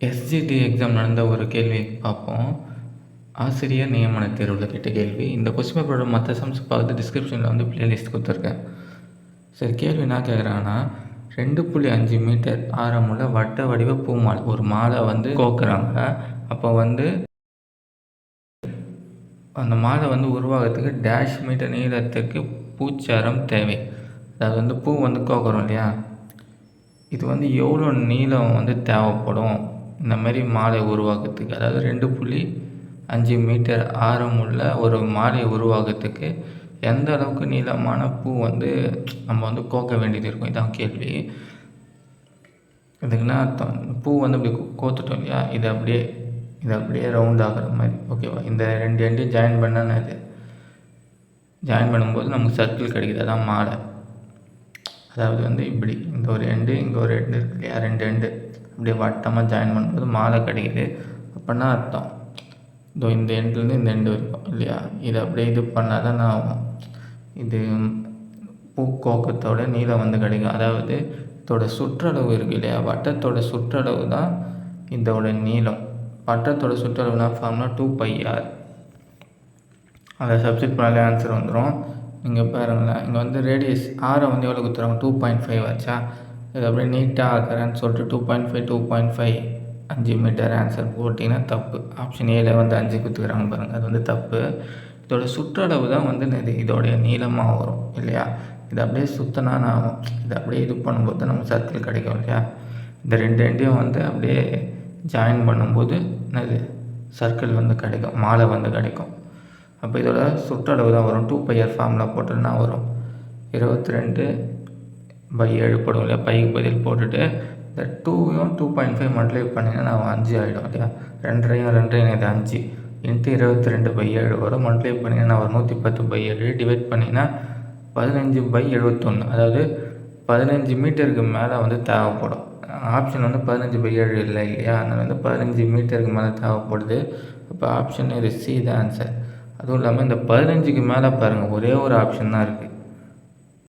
SGT exam நடந்த ஒரு கேள்வி பார்ப்போம். ஆசிரியர் நியமன தேர்வில் கேட்ட கேள்வி. இந்த கொஸ்டின் பேப்பரோட மற்ற சம்ஸ் பார்த்து டிஸ்கிரிப்ஷனில் வந்து பிளேலிஸ்ட் கொடுத்துருக்கேன். சரி கேள்வி என்ன கேட்குறாங்கன்னா ரெண்டு புள்ளி அஞ்சு மீட்டர் ஆரமுள்ள வட்ட வடிவ பூ மாலை ஒரு மாலை வந்து கோக்குறாங்க. அப்போ வந்து அந்த மாலை வந்து உருவாகிறதுக்கு டேஷ் மீட்டர் நீளத்துக்கு பூச்சாரம் தேவை. அதாவது வந்து பூ வந்து கோக்குறோம் இல்லையா? இது வந்து எவ்வளோ நீளம் வந்து தேவைப்படும்? இந்த மாதிரி மாலை உருவாக்கிறதுக்கு அதாவது ரெண்டு புள்ளி அஞ்சு மீட்டர் ஆரமுள்ள ஒரு மாலை உருவாகிறதுக்கு எந்த அளவுக்கு நீளமான பூ வந்து நம்ம வந்து கோக்க வேண்டியது இருக்கும்? இதான் கேள்வி. இதுக்குன்னா அர்த்தம் பூ வந்து இப்படி கோத்துட்டோம் இல்லையா? இது அப்படியே இது அப்படியே ரவுண்ட் ஆகிற மாதிரி. ஓகேவா இந்த ரெண்டு எண்டையும் ஜாயின் பண்ணால் ஜாயின் பண்ணும்போது நமக்கு சர்க்கிள் கிடைக்குது. அதான் மாலை. அதாவது வந்து இப்படி இந்த ஒரு எண்டு இங்கே ஒரு எண்டு இருக்கு இல்லையா? ரெண்டு எண்டு அப்படியே வட்டமாக ஜாயின் பண்ணும்போது மாலை கிடைக்குது. அப்படின்னா அர்த்தம். இதோ இந்த எண்ட்லேருந்து இந்த எண்டு வரைக்கும் இல்லையா? இதை அப்படியே இது பண்ணால் தான் ஆகும். இது பூக்கோக்கத்தோட நீளம் வந்து கிடைக்கும். அதாவது இதோட சுற்றளவு இருக்குது இல்லையா? வட்டத்தோட சுற்றளவு தான் இதோட நீளம். வட்டத்தோட சுற்றளவுனா ஃபார்ம்னா டூ பை ஆர் அதை சப்ஜெக்ட் பண்ணாலே ஆன்சர் வந்துடும் இங்கே பாருங்களேன். இங்கே வந்து ரேடியஸ் ஆரை வந்து எவ்வளோ கொடுத்துருவாங்க டூ பாயிண்ட் ஃபைவ் ஆச்சா? இது அப்படியே நீட்டாக ஆக்குறேன்னு சொல்லிட்டு two point five two point five அஞ்சு மீட்டர் ஆன்சர் போட்டிங்கன்னா தப்பு. ஆப்ஷன் ஏல வந்து அஞ்சு கொடுத்துக்கிறாங்க பாருங்கள் அது வந்து தப்பு. இதோட சுற்றளவு தான் வந்து இது இதோடைய நீளமாக வரும் இல்லையா? இது அப்படியே சுத்தனான ஆகும் இது அப்படியே இது பண்ணும்போது நம்ம சர்க்கிள் கிடைக்கும் இல்லையா? இந்த ரெண்டு ரெண்டையும் வந்து அப்படியே ஜாயின் பண்ணும்போது என்னது? சர்க்கிள் வந்து கிடைக்கும் மாலை வந்து கிடைக்கும். அப்போ இதோட சுற்றளவு தான் வரும். டூ பையர் ஃபார்மில் போட்டோம்னா வரும். இருபத்தி ரெண்டு பை ஏழு போடுவோம் இல்லையா? பைக்கு பதில் போட்டுட்டு இந்த டூவையும் டூ பாயிண்ட் ஃபைவ் மல்டிப்ளை பண்ணிங்கன்னா நான் அஞ்சு ஆகிடும் இல்லையா? ரெண்டரையும் ரெண்டையும் இது அஞ்சு இன்ட்டு இருபத்தி ரெண்டு பை ஏழு வரும். மல்டிப்ளை பண்ணிங்கன்னா ஒரு நூற்றி பத்து பை ஏழு டிவைட் பண்ணிங்கன்னா பதினஞ்சு பை எழுபத்தொன்று அதாவது பதினஞ்சு மீட்டருக்கு மேலே வந்து தேவைப்படும். ஆப்ஷன் வந்து பதினஞ்சு பை ஏழு இல்லை இல்லையா? அதனால் வந்து பதினஞ்சு மீட்டருக்கு மேலே தேவைப்படுது. அப்போ ஆப்ஷன் இது சி தான் ஆன்சர் அதுவும் இல்லாமல் இந்த பதினஞ்சுக்கு மேலே பாருங்கள் ஒரே ஒரு ஆப்ஷன் தான் இருக்குது